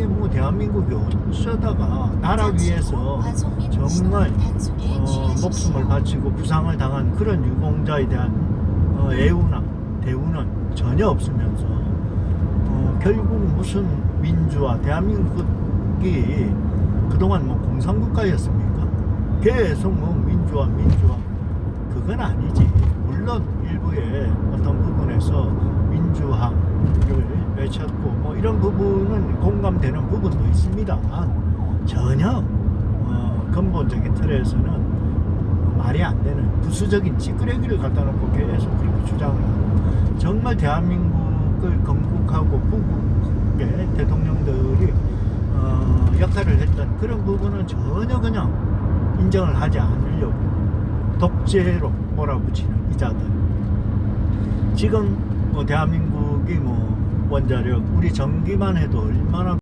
이게 뭐 대한민국이 어쩌다가 나라 위해서 정말 어, 목숨을 바치고 부상을 당한 그런 유공자에 대한 어, 애우나 대우는 전혀 없으면서 어, 결국 무슨 민주화 대한민국이 그동안 뭐 공산국가였습니까? 계속 뭐 민주화 민주화 그건 아니지 물론 일부의 어떤 부분에서 민주화를 외쳤고 뭐 이런 부분은 공감되는 부분도 있습니다만 전혀 어, 근본적인 틀에서는 말이 안 되는 부수적인 찌끄레기를 갖다 놓고 계속 그렇게 주장을 하고 정말 대한민국을 건국하고 부국의 대통령들이 어, 역할을 했던 그런 부분은 전혀 그냥 인정을 하지 않으려고 독재로 몰아붙이는 이자들. 지금 뭐 대한민국이 뭐 원자력 우리 전기만 해도 얼마나